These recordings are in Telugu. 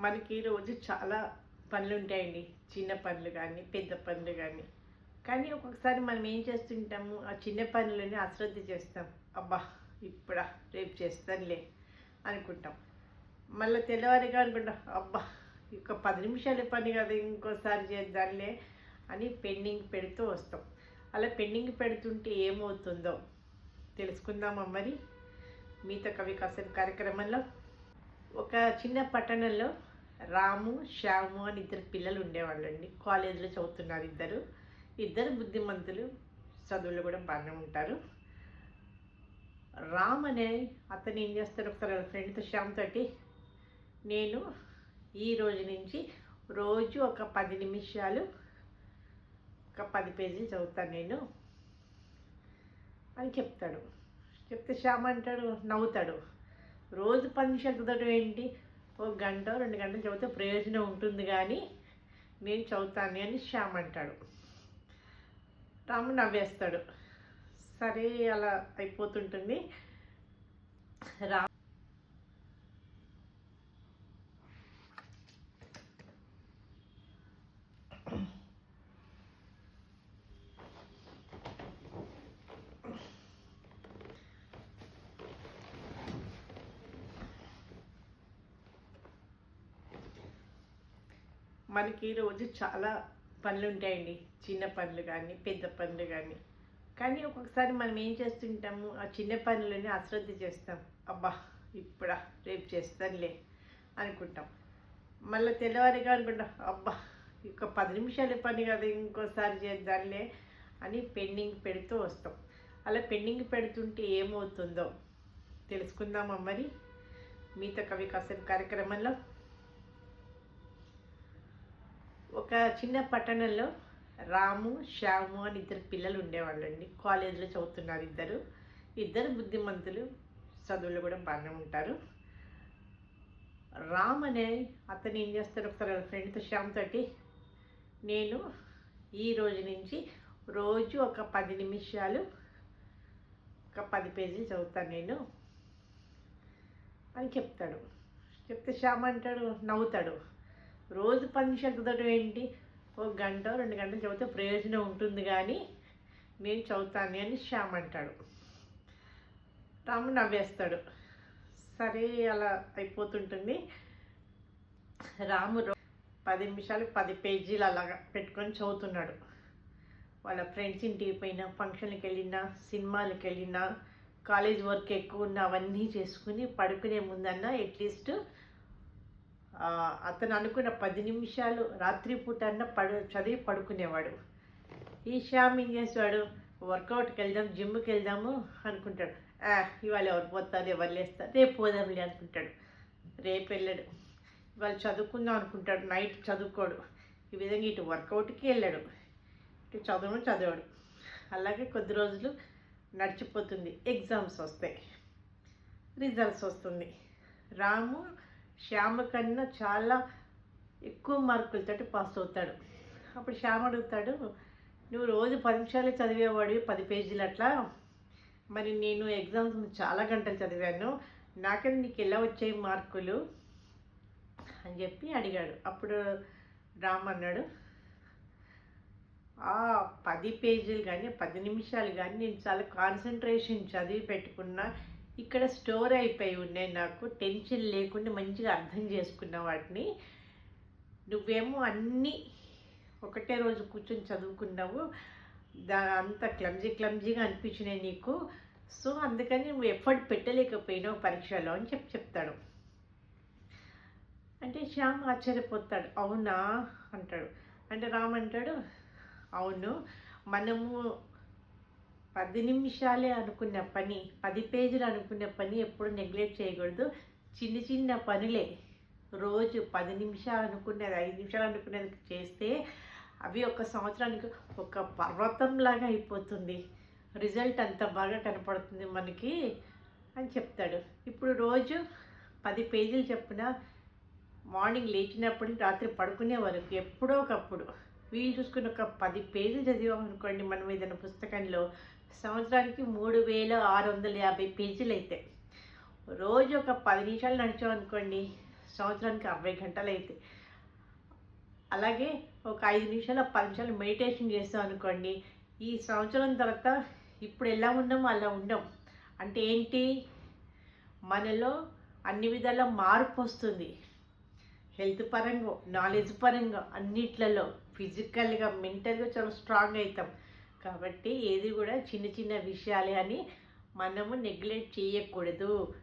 మనకి రోజు చాలా పనులు ఉంటాయండి చిన్న పనులు కానీ పెద్ద పనులు కానీ కానీ ఒక్కొక్కసారి మనం ఏం చేస్తుంటాము? ఆ చిన్న పనులని అశ్రద్ధ చేస్తాం. అబ్బా ఇప్పుడా రేపు చేస్తానులే అనుకుంటాం. మళ్ళీ తెల్లవారిగా అనుకుంటాం అబ్బా ఇంకా పది నిమిషాల పని కదా ఇంకోసారి చేద్దాంలే అని పెండింగ్ పెడుతూ వస్తాం. అలా పెండింగ్ పెడుతుంటే ఏమవుతుందో తెలుసుకుందామా మరి? మీతో కవి కాసేపు కార్యక్రమంలో. ఒక చిన్న పట్టణంలో రాము శ్యాము అని ఇద్దరు పిల్లలు ఉండేవాళ్ళండి. కాలేజీలో చదువుతున్నారు ఇద్దరు. ఇద్దరు బుద్ధిమంతులు చదువులు కూడా బాగానే ఉంటారు. రామ్ అనే అతను ఏం చేస్తాడు ఒకసారి ఫ్రెండ్తో శ్యామ్ తోటి నేను ఈ రోజు నుంచి రోజు ఒక పది నిమిషాలు ఒక పది పేజీలు చదువుతాను నేను అని చెప్తాడు. చెప్తే శ్యామ్ అంటాడు నవ్వుతాడు. రోజు పది నిమిషాలు చదవడం ఏంటి? ఒక గంట రెండు గంటలు చదివితే ప్రయోజనం ఉంటుంది కానీ నేను చదువుతాను అని శ్యామ్ అంటాడు. రాము నవ్వేస్తాడు. సరే అలా అయిపోతుంటుంది. రా మనకి రోజు చాలా పనులు ఉంటాయండి చిన్న పనులు కానీ పెద్ద పనులు కానీ కానీ ఒక్కొక్కసారి మనం ఏం చేస్తుంటాము? ఆ చిన్న పనులని అశ్రద్ధ చేస్తాం. అబ్బా ఇప్పుడా రేపు చేస్తానులే అనుకుంటాం. మళ్ళీ తెల్లవారిగా అనుకుంటాం అబ్బా ఇంకో పది నిమిషాల పని కదా ఇంకోసారి చేద్దాంలే అని పెండింగ్ పెడుతూ వస్తాం. అలా పెండింగ్ పెడుతుంటే ఏమవుతుందో తెలుసుకుందామా మరి? మీతో కవి కాసేపు కార్యక్రమంలో ఒక చిన్న పట్టణంలో రాము శ్యాము అని ఇద్దరు పిల్లలు ఉండేవాళ్ళండి. కాలేజీలో చదువుతున్నారు ఇద్దరు. ఇద్దరు బుద్ధిమంతులు చదువులు కూడా బాగానే ఉంటారు. రామ్ అనే అతను ఏం చేస్తాడు ఒకసారి ఫ్రెండ్తో శ్యామ్ తోటి నేను ఈ రోజు నుంచి రోజు ఒక పది నిమిషాలు ఒక పది పేజీలు చదువుతాను నేను అని చెప్తాడు. చెప్తే శ్యామ్ అంటాడు నవ్వుతాడు. రోజు పని నిమిషాలు ఏంటి? ఒక గంట రెండు గంటలు చదివితే ప్రయోజనం ఉంటుంది కానీ నేను చదువుతాను అని శ్యామ్ అంటాడు. రాము నవ్వేస్తాడు. సరే అలా అయిపోతుంటుంది. రాము రో- పది నిమిషాలు పది పేజీలు అలాగా పెట్టుకొని చదువుతున్నాడు. వాళ్ళ ఫ్రెండ్స్ ఇంటికి పోయినా ఫంక్షన్కి వెళ్ళినా సినిమాలకు వెళ్ళినా కాలేజ్ వర్క్ ఎక్కువ ఉన్న అవన్నీ చేసుకుని పడుకునే ముందన్నా అట్లీస్ట్ అతను అనుకున్న పది నిమిషాలు రాత్రిపూట అన్న పడు చదివి పడుకునేవాడు. ఈ శ్యామ్ ఏం చేసేవాడు వర్కౌట్కి వెళ్దాం జిమ్కి వెళ్దాము అనుకుంటాడు. ఇవాళ ఎవరు పోతారు? ఎవరు లేస్తారు? రేపు పోదాంలే అనుకుంటాడు. రేపు వెళ్ళాడు. ఇవాళ చదువుకుందాం అనుకుంటాడు. నైట్ చదువుకోడు. ఈ విధంగా ఇటు వర్కౌట్కి వెళ్ళాడు. ఇటు చదువు చదివాడు. అలాగే కొద్ది రోజులు నడిచిపోతుంది. ఎగ్జామ్స్ వస్తాయి. రిజల్ట్స్ వస్తుంది. రాము శ్యామ కన్నా చాలా ఎక్కువ మార్కులతోటి పాస్ అవుతాడు. అప్పుడు శ్యామ అడుగుతాడు నువ్వు రోజు పది నిమిషాలు చదివేవాడు పది పేజీలు అట్లా. మరి నేను ఎగ్జామ్స్ చాలా గంటలు చదివాను. నాకని నీకు ఎలా వచ్చాయి మార్కులు? అని చెప్పి అడిగాడు. అప్పుడు రామ్ అన్నాడు ఆ పది పేజీలు కానీ పది నిమిషాలు కానీ నేను చాలా కాన్సన్ట్రేషన్ చదివి పెట్టుకున్నా. ఇక్కడ స్టోర్ అయిపోయి ఉన్నాయి నాకు టెన్షన్ లేకుండా మంచిగా అర్థం చేసుకున్న వాటిని. నువ్వేమో అన్నీ ఒకటే రోజు కూర్చొని చదువుకున్నావు. దా అంత క్లమ్జీ క్లమ్జీగా అనిపించినాయి నీకు. సో అందుకని నువ్వు ఎఫర్ట్ పెట్టలేకపోయినావు పరీక్షలో అని చెప్పి చెప్తాడు. అంటే శ్యామ్ ఆశ్చర్యపోతాడు. అవునా? అంటాడు. అంటే రామ్ అంటాడు అవును. మనము పది నిమిషాలే అనుకున్న పని పది పేజీలు అనుకున్న పని ఎప్పుడు నెగ్లెక్ట్ చేయకూడదు. చిన్న చిన్న పనులే. రోజు పది నిమిషాలు అనుకునేది ఐదు నిమిషాలు అనుకునేది చేస్తే అవి ఒక సంవత్సరానికి ఒక పర్వతంలాగా అయిపోతుంది. రిజల్ట్ అంత బాగా కనపడుతుంది మనకి అని చెప్తాడు. ఇప్పుడు రోజు పది పేజీలు చెప్పున మార్నింగ్ లేచినప్పటి రాత్రి పడుకునే వరకు ఎప్పుడో ఒకప్పుడు. వీలు చూసుకుని ఒక పది పేజీలు చదివామనుకోండి మనం ఏదైనా పుస్తకంలో సంవత్సరానికి మూడు వేల ఆరు వందల యాభై పేజీలు అయితే. రోజు ఒక పది నిమిషాలు నడిచామనుకోండి సంవత్సరానికి అరవై గంటలు అయితే. అలాగే ఒక ఐదు నిమిషాలు పది నిమిషాలు మెడిటేషన్ చేస్తాం అనుకోండి ఈ సంవత్సరం తర్వాత ఇప్పుడు ఎలా ఉన్నామో అలా ఉండం. అంటే ఏంటి? మనలో అన్ని విధాల మార్పు వస్తుంది. హెల్త్ పరంగా నాలెడ్జ్ పరంగా అన్నిట్లలో ఫిజికల్గా మెంటల్గా చాలా స్ట్రాంగ్ అవుతాం. కాబట్టి ఏది కూడా చిన్న చిన్న విషయాలే అని మనము నెగ్లెక్ట్ చేయకూడదు.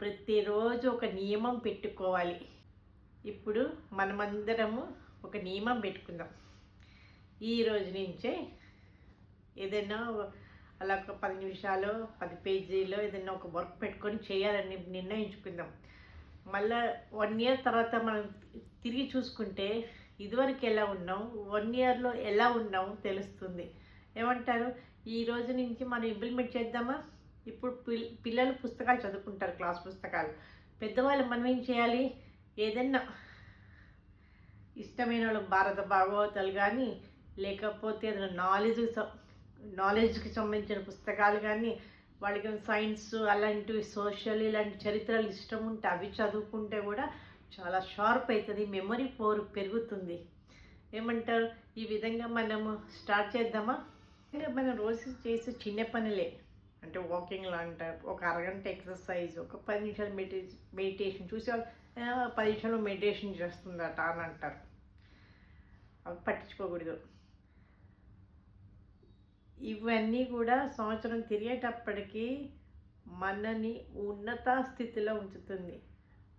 ప్రతిరోజు ఒక నియమం పెట్టుకోవాలి. ఇప్పుడు మనమందరము ఒక నియమం పెట్టుకుందాం. ఈ రోజు నుంచే ఏదైనా అలా ఒక పది నిమిషాలు పది పేజీలో ఏదైనా ఒక వర్క్ పెట్టుకొని చేయాలని నిర్ణయించుకుందాం. మళ్ళా వన్ ఇయర్ తర్వాత మనం తిరిగి చూసుకుంటే ఇదివరకు ఎలా ఉన్నాం? వన్ ఇయర్లో ఎలా ఉన్నాం? తెలుస్తుంది. ఏమంటారు? ఈ రోజు నుంచి మనం ఇంప్లిమెంట్ చేద్దామా? ఇప్పుడు పిల్ పిల్లలు పుస్తకాలు చదువుకుంటారు క్లాస్ పుస్తకాలు. పెద్దవాళ్ళు మనం ఏం చేయాలి? ఏదన్నా ఇష్టమైన వాళ్ళు భారత భాగవతాలు కానీ లేకపోతే ఏదైనా నాలెడ్జ్ నాలెడ్జ్కి సంబంధించిన పుస్తకాలు కానీ వాళ్ళకి సైన్స్ అలాంటివి సోషల్ ఇలాంటి చరిత్రలు ఇష్టం ఉంటే అవి చదువుకుంటే కూడా చాలా షార్ప్ అవుతుంది మెమరీ పోరు పెరుగుతుంది. ఏమంటారు? ఈ విధంగా మనము స్టార్ట్ చేద్దామా? మనం రోజు చేసే చిన్న పనులే. అంటే వాకింగ్ అంటారు ఒక అరగంట ఎక్సర్సైజ్ ఒక పది నిమిషాలు మెడి మెడిటేషన్ చూసేవాళ్ళు పది నిమిషాలు మెడిటేషన్ చేస్తుందట అని అంటారు. అవి పట్టించుకోకూడదు. ఇవన్నీ కూడా సంవత్సరం తిరిగేటప్పటికీ మనని ఉన్నత స్థితిలో ఉంచుతుంది.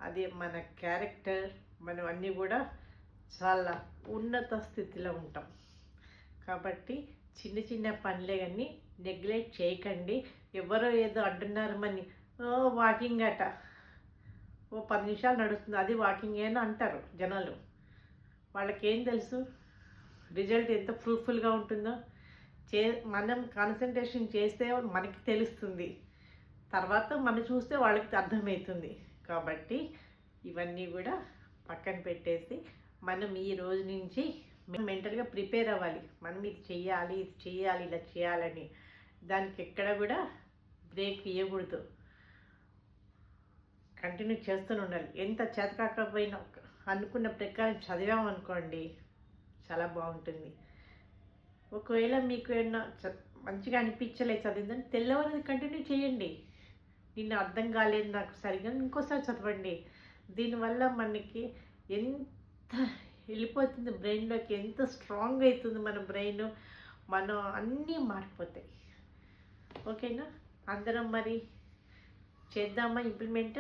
అది మన క్యారెక్టర్ మనం అన్నీ కూడా చాలా ఉన్నత స్థితిలో ఉంటాం. కాబట్టి చిన్న చిన్న పనులే కానీ నెగ్లెక్ట్ చేయకండి. ఎవరో ఏదో అంటున్నారు మని ఓ వాకింగ్ అట. ఓ పది నిమిషాలు నడుస్తుంది. అది వాకింగ్ అని అంటారు జనాలు. వాళ్ళకేం తెలుసు? రిజల్ట్ ఎంత ఫ్రూట్ఫుల్గా ఉంటుందో. చే మనం కాన్సన్ట్రేషన్ చేస్తే మనకి తెలుస్తుంది. తర్వాత మనం చూస్తే వాళ్ళకి అర్థమవుతుంది. కాబట్టి ఇవన్నీ కూడా పక్కన పెట్టేసి మనం ఈ రోజు నుంచి మెంటల్గా ప్రిపేర్ అవ్వాలి. మనం ఇది చెయ్యాలి ఇది చేయాలి ఇలా చేయాలని దానికి ఎక్కడ కూడా బ్రేక్ ఇవ్వకూడదు కంటిన్యూ చేస్తూనే ఉండాలి. ఎంత చేతకాకపోయినా అనుకున్న ప్రకారం చదివామనుకోండి చాలా బాగుంటుంది. ఒకవేళ మీకు ఏమన్నా మంచిగా అనిపించలేదు చదివిందని తెల్లవారిది కంటిన్యూ చేయండి. నిన్న అర్థం కాలేదు నాకు సరిగ్గా ఇంకోసారి చదవండి. దీనివల్ల మనకి ఎంత వెళ్ళిపోతుంది. బ్రెయిన్లోకి ఎంత స్ట్రాంగ్ అవుతుంది మన బ్రెయిన్ మనం అన్నీ మారిపోతాయి. ఓకేనా అందరం మరి చేద్దామా ఇంప్లిమెంట్